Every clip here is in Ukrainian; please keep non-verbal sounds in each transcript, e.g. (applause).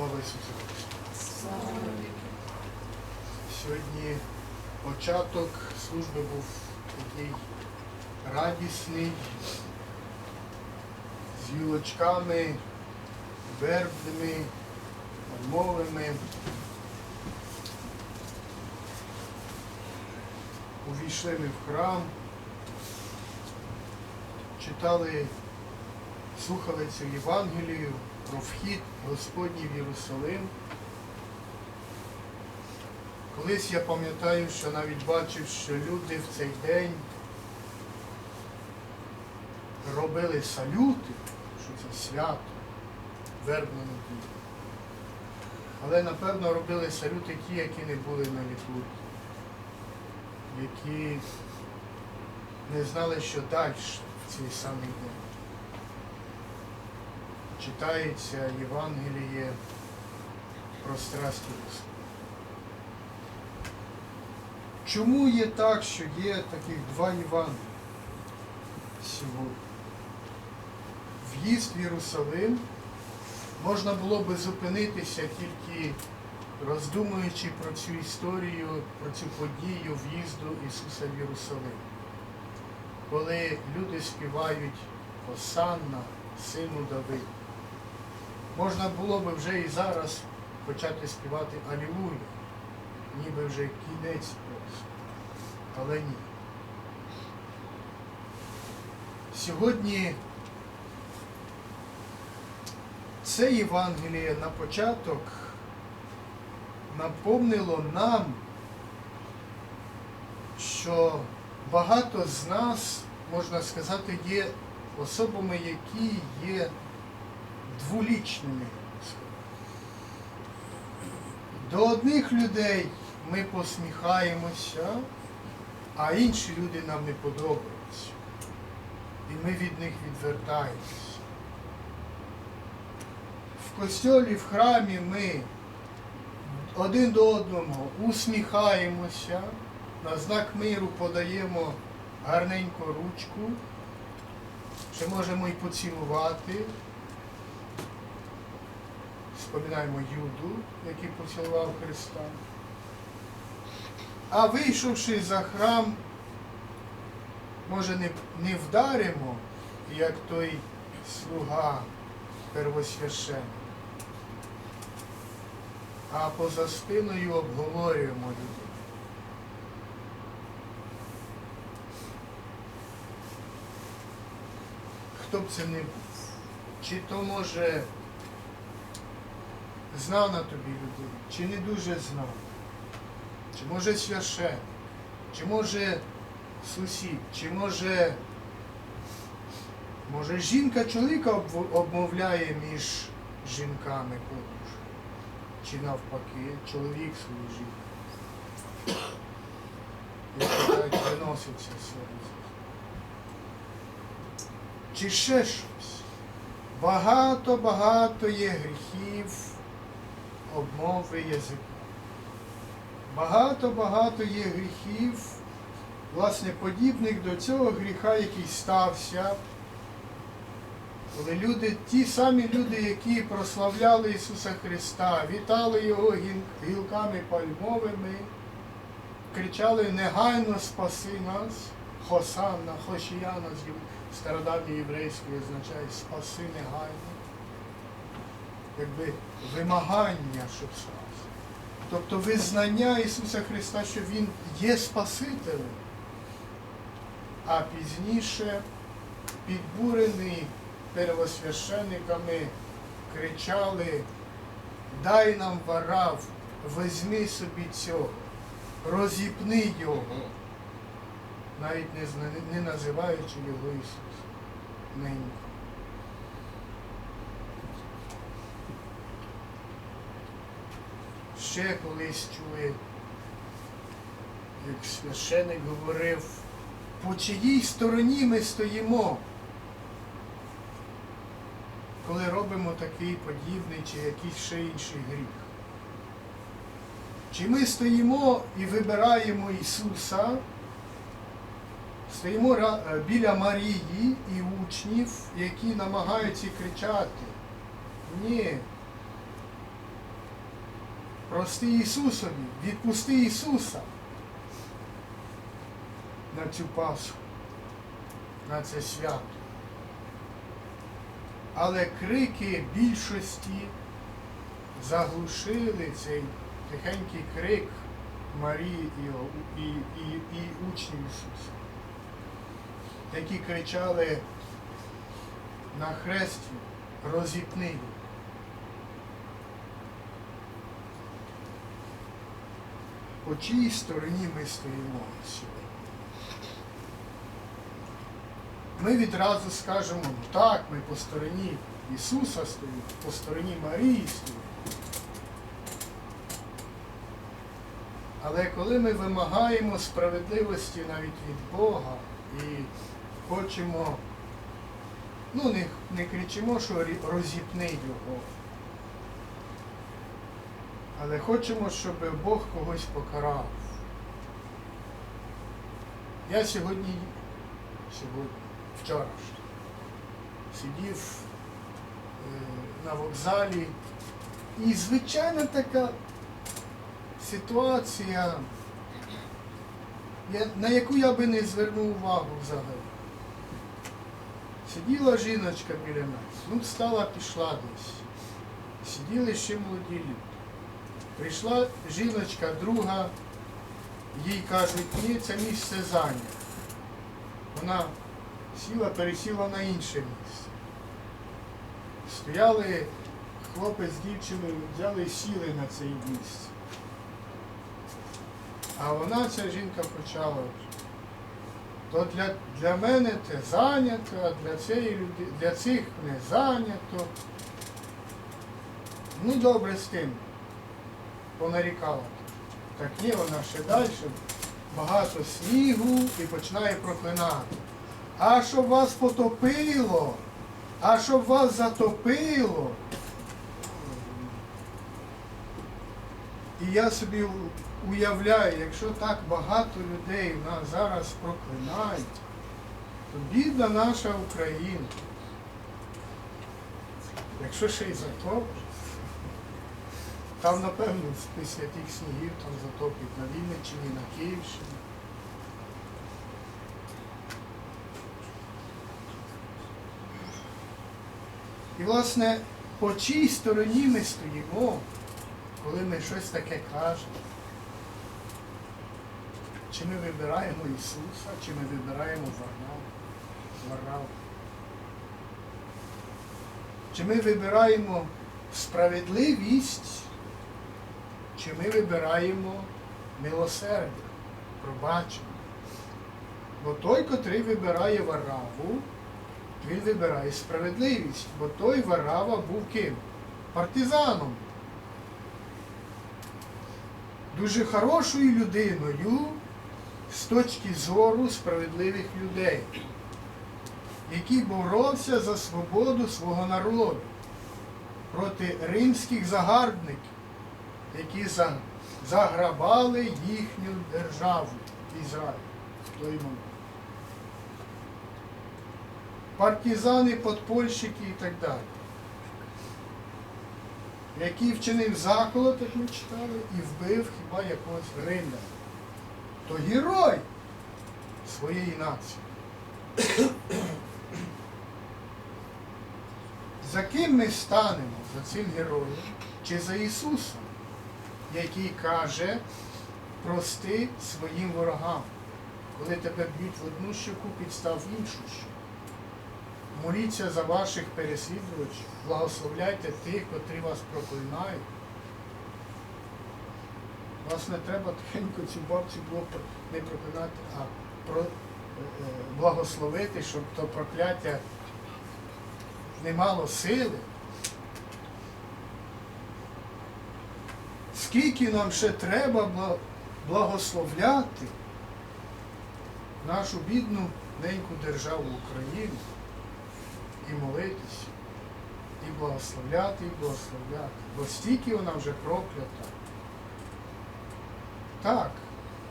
Слава Ісусу! Сьогодні початок служби був такий радісний, з вілочками, вербними, мовими. Увійшли ми в храм, читали, слухали цю Євангелію про вхід Господній в Єрусалим. Колись я пам'ятаю, що навіть бачив, що люди в цей день робили салюти, що це свято, вербному дні. Але напевно робили салюти ті, які не були на літургії, які не знали, що далі в цей самий день. Читається Євангеліє про страсті Господа. Чому є так, що є таких два Євангелія сьогодні? В'їзд в Єрусалим можна було би зупинитися тільки роздумуючи про цю історію, про цю подію в'їзду Ісуса в Єрусалим. Коли люди співають Осанна, сину Давида. Можна було би вже і зараз почати співати Алілуя, ніби вже кінець просто. Але ні. Сьогодні це Євангеліє на початок наповнило нам, що багато з нас, можна сказати, є особами, які є дволічними. До одних людей ми посміхаємося, а інші люди нам не подобаються. І ми від них відвертаємося. В костьолі, в храмі ми один до одного усміхаємося, на знак миру подаємо гарненько ручку, ще можемо і поцілувати. Споминаємо Юду, який поцілував Христа. А вийшовши за храм, може не, не вдаримо, як той слуга первосвященник, а поза спиною обговорюємо людей. Хто б це не був? Чи то може знав на тобі людину, чи не дуже знав, чи може священник, чи може сусід, чи може, може жінка чоловіка обмовляє між жінками поруч, чи навпаки, чоловік свою жінку. Як кажуть, виноситься серце. Чи ще щось. Багато-багато є гріхів обмови язика. Багато-багато є гріхів, власне, подібних до цього гріха, який стався. Коли люди, ті самі люди, які прославляли Ісуса Христа, вітали Його гілками пальмовими, кричали негайно спаси нас, Хосанна, Хошіяна з стародавньої єврейської означає спаси негайно якби вимагання, щоб сталося. Тобто визнання Ісуса Христа, що Він є Спасителем, а пізніше, підбурений первосвященниками, кричали, дай нам варав, візьми собі цього, розіпни його, навіть не, називаючи його Ісус. Ще колись чули, як священик говорив, по чиїй стороні ми стоїмо, коли робимо такий подібний чи якийсь ще інший гріх. Чи ми стоїмо і вибираємо Ісуса, стоїмо е, біля Марії і учнів, які намагаються кричати. Ні, прости Ісусові, відпусти Ісуса на цю Пасху, на це свято. Але крики більшості заглушили цей тихенький крик Марії і, і, і, і учнів Ісуса, які кричали на хресті розіпни його. По чиїй стороні ми стоїмо сьогодні? Ми відразу скажемо, ну так, ми по стороні Ісуса стоїмо, по стороні Марії стоїмо. Але коли ми вимагаємо справедливості навіть від Бога і хочемо, ну не, не кричимо, що розіпни його, але хочемо, щоб Бог когось покарав. Я сьогодні, сьогодні, вчора сидів е, на вокзалі і звичайна така ситуація, на яку я би не звернув увагу взагалі. Сиділа жіночка біля нас, ну встала, пішла десь. Сиділи ще молоді люди. Прийшла жіночка, друга, їй кажуть, ні, це місце зайняте. Вона сіла, пересіла на інше місце. Стояли хлопець з дівчиною, взяли і сіли на це місце. А вона, ця жінка, почала. То для, для мене це зайнято, а для цієї люди, для цих не зайнято. Ну добре з тим. Понарікала. Так ні, вона ще далі. Багато снігу і починає проклинати. А щоб вас потопило, а щоб вас затопило. І я собі уявляю, якщо так багато людей нас зараз проклинають, то бідна наша Україна. Якщо ще й затопить, там, напевно, після тих снігів там затопить на Вінниччині, на Київщині. І, власне, по чій стороні ми стоїмо, коли ми щось таке кажемо? Чи ми вибираємо Ісуса, чи ми вибираємо? Варнаву? Чи ми вибираємо справедливість, чи ми вибираємо милосердя, пробачення? Бо той, котрий вибирає Вараву, він вибирає справедливість, бо той Варава був ким? Партизаном. Дуже хорошою людиною з точки зору справедливих людей, який боровся за свободу свого народу проти римських загарбників, які заграбали їхню державу Ізраїль в той момент. Партизани, подпольщики і так далі. Який вчинив заколот, як ми читали, і вбив хіба якогось римляна. То герой своєї нації. За ким ми станемо? За цим героєм чи за Ісусом, який каже, прости своїм ворогам, коли тебе б'ють в одну щоку, підстав в іншу щоку. Моліться за ваших переслідувачів, благословляйте тих, котрі вас проклинають. Вас не треба тихенько цю бабцю було не проклинати, а про, е, е, благословити, щоб то прокляття не мало сили. Скільки нам ще треба благословляти нашу бідну неньку державу Україну і молитися, і благословляти, і благословляти. Бо стільки вона вже проклята. Так,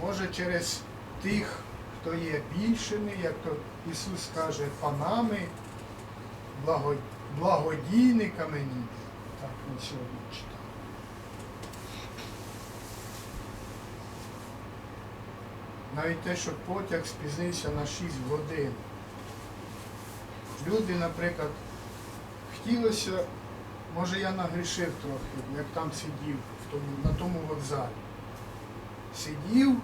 може через тих, хто є більшими, як то Ісус каже, панами, благо- благодійниками ніби. Так ми сьогодні читаємо. Навіть те, що потяг спізнився на 6 годин. Люди, наприклад, хотілося, може я нагрішив трохи, як там сидів в тому, на тому вокзалі. Сидів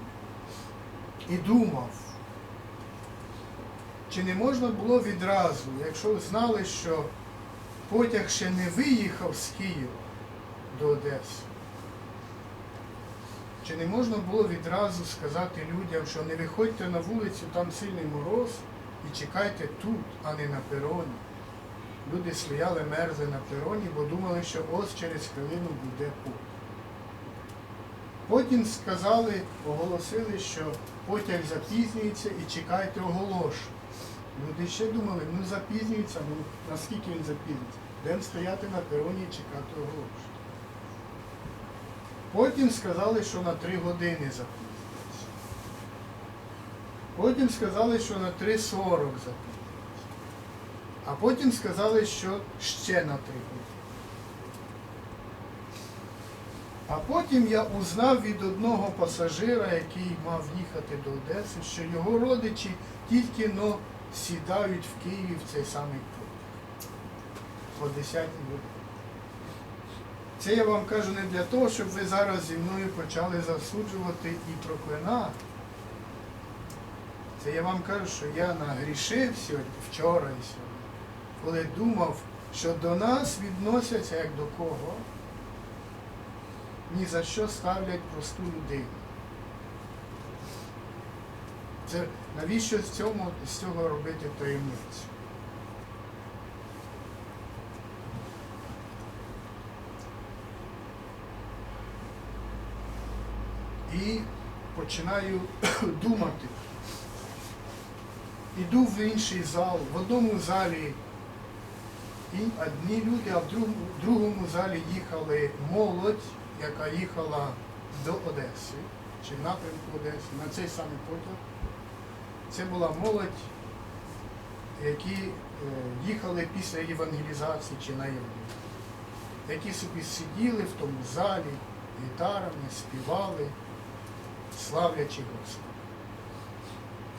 і думав, чи не можна було відразу, якщо знали, що потяг ще не виїхав з Києва до Одеси, чи не можна було відразу сказати людям, що не виходьте на вулицю, там сильний мороз, і чекайте тут, а не на пероні. Люди стояли, мерзли на пероні, бо думали, що ось через хвилину буде потяг. Потім сказали, оголосили, що потяг запізнюється і чекайте оголошення. Люди ще думали, ну запізнюється, ну наскільки він запізнюється? Будемо стояти на пероні і чекати оголошення. Потім сказали, що на три години запізнюється. Потім сказали, що на 3.40 запізнюється. А потім сказали, що ще на три години. А потім я узнав від одного пасажира, який мав їхати до Одеси, що його родичі тільки но сідають в Києві в цей самий потяг. О 10 годині. Це я вам кажу не для того, щоб ви зараз зі мною почали засуджувати і проклинати. Це я вам кажу, що я нагрішив сьогодні, вчора і сьогодні, коли думав, що до нас відносяться як до кого, ні за що ставлять просту людину. Це навіщо з цьому, з цього робити таємницю? І починаю (coughs) думати. Іду в інший зал, в одному залі і одні люди, а в другому, залі їхали молодь, яка їхала до Одеси, чи в напрямку Одеси, на цей самий потяг. Це була молодь, які е, їхали після євангелізації чи на Євангелізацію, які собі сиділи в тому залі гітарами, співали, славлячи Господа.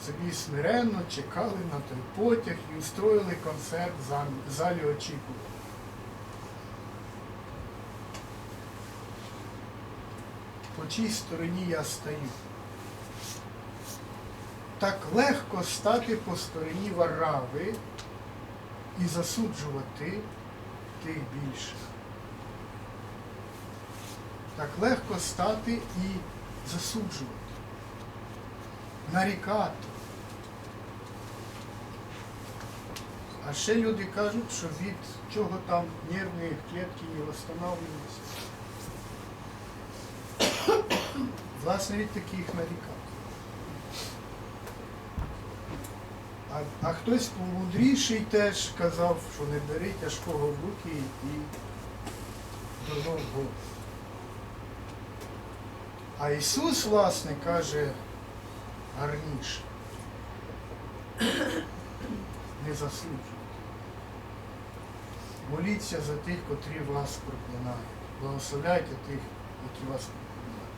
Собі смиренно чекали на той потяг і устроїли концерт в залі- очікування. По чій стороні я стою. Так легко стати по стороні варави і засуджувати тих більших. Так легко стати і засуджувати, нарікати. А ще люди кажуть, що від чого там нервні клітки не встановлюються. Власне, від таких нарікань. А, а хтось помудріший теж казав, що не бери тяжкого в руки і до Бога. А Ісус, власне, каже гарніше. Не засуджуйте. Моліться за тих, котрі вас проклинають. Благословляйте тих, які вас проклинають.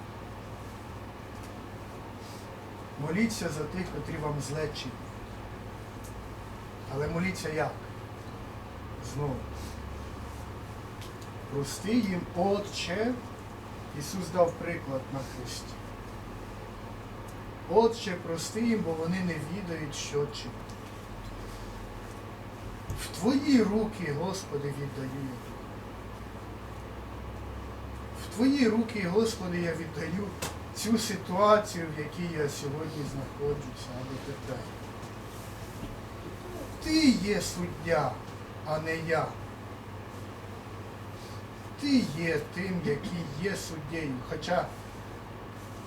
Моліться за тих, котрі вам зле чинять. Але моліться як? Знову. Прости їм, Отче, Ісус дав приклад на Христі. Отче, прости їм, бо вони не відають, що чинять. В Твої руки, Господи, віддаю. В Твої руки, Господи, я віддаю цю ситуацію, в якій я сьогодні знаходжуся, або тепер. Ти є суддя, а не я. Ти є тим, який є суддєю. Хоча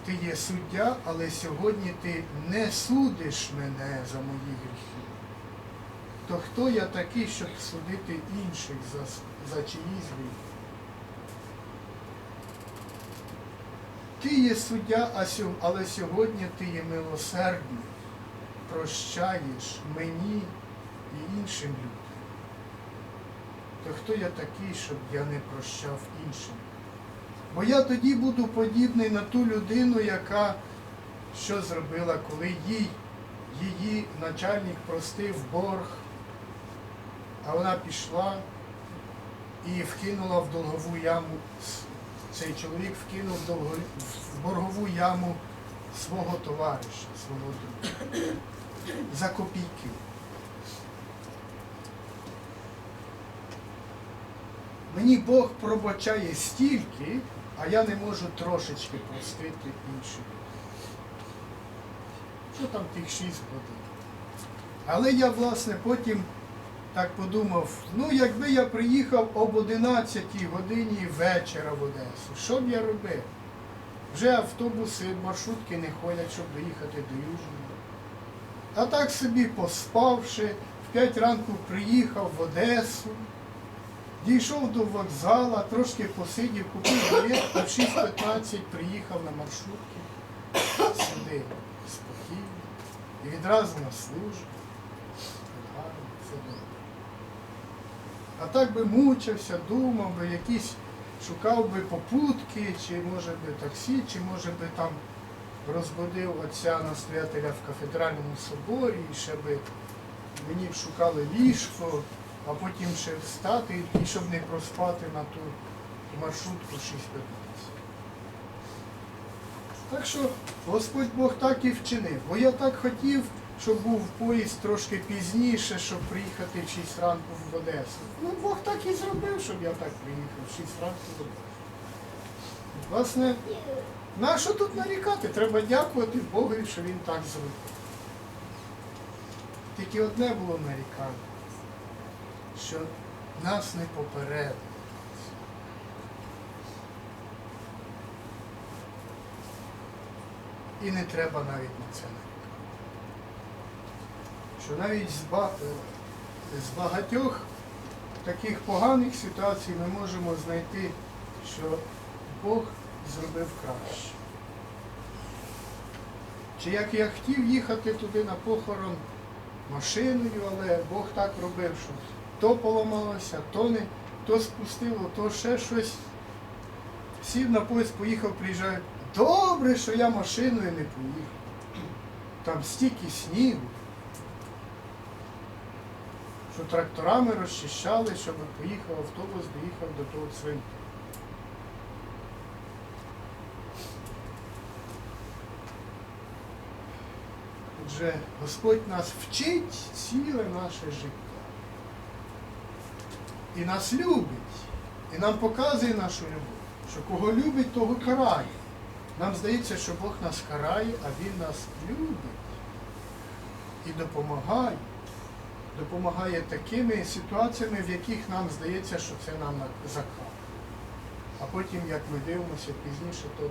ти є суддя, але сьогодні ти не судиш мене за мої гріхи. То хто я такий, щоб судити інших за, за чиїсь гріхи? Ти є суддя, але сьогодні ти є милосердний, прощаєш мені і іншим людям. То хто я такий, щоб я не прощав іншим? Бо я тоді буду подібний на ту людину, яка що зробила, коли їй її начальник простив борг, а вона пішла і вкинула в долгову яму. Цей чоловік вкинув в, боргову яму свого товариша, свого друга. За копійки. Мені Бог пробачає стільки, а я не можу трошечки простити інших. Що там тих шість годин? Але я, власне, потім так подумав, ну якби я приїхав об 11 годині вечора в Одесу, що б я робив? Вже автобуси, маршрутки не ходять, щоб доїхати до Южного. А так собі поспавши, в 5 ранку приїхав в Одесу, дійшов до вокзала, трошки посидів, купив білет, а в 6.15 приїхав на маршрутки сюди спокійно і відразу на службу. Гарно, все добре. А так би мучився, думав би, якісь шукав би попутки, чи може би таксі, чи може би там розбудив отця настоятеля в кафедральному соборі, і ще би мені б шукали ліжко, а потім ще встати, і щоб не проспати на ту маршрутку 6.15. Так що Господь Бог так і вчинив. Бо я так хотів, щоб був поїзд трошки пізніше, щоб приїхати в 6 ранку в Одесу. Ну, Бог так і зробив, щоб я так приїхав в 6 ранку в Одесу. Власне, на що тут нарікати? Треба дякувати Богу, що він так зробив. Тільки одне було нарікання, що нас не попередили. І не треба навіть на це нарікати. Що навіть е, з багатьох таких поганих ситуацій ми можемо знайти, що Бог зробив краще. Чи як я хотів їхати туди на похорон машиною, але Бог так робив, що то поламалося, то не, то спустило, то ще щось. Сів на поїзд, поїхав, приїжджаю. Добре, що я машиною не поїхав. Там стільки снігу. Що тракторами розчищали, щоб поїхав автобус, доїхав до того цвинтаря. Отже, Господь нас вчить ціле наше життя. І нас любить, і нам показує нашу любов, що кого любить, того карає. Нам здається, що Бог нас карає, а Він нас любить і допомагає. Допомагає такими ситуаціями, в яких нам здається, що це нам на- А потім, як ми дивимося пізніше, то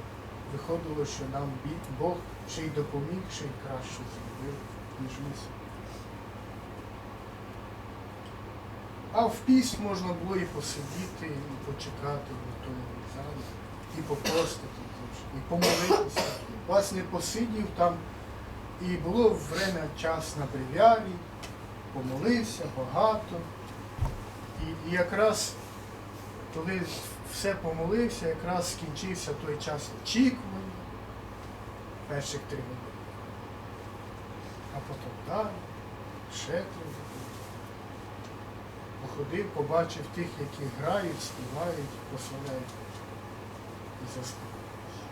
виходило, що нам Бог ще й допоміг, ще й краще зробив, ніж ми А в піст можна було і посидіти, і почекати в тому залі, і попостити, трошки, і помолитися. Власне, посидів там, і було время час на брев'ярі, помолився багато. І, і якраз коли все помолився, якраз скінчився той час очікування, перших три години. А потім далі, ще три. Походив, побачив тих, які грають, співають, прославляють і заспокоївся.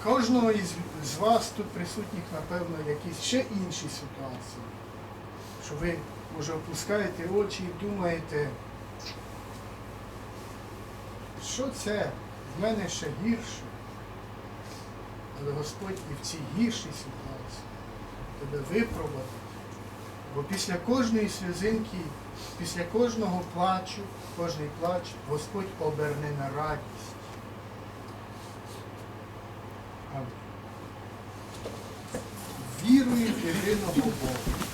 В кожного із з вас тут присутніх, напевно, якісь ще інші ситуації, що ви, може, опускаєте очі і думаєте, що це в мене ще гірше. Але Господь і в цій гіршій ситуації тебе випробувати. Бо після кожної сльозинки, після кожного плачу, кожний плач Господь оберне на радість. Вірую в єдиного Бога.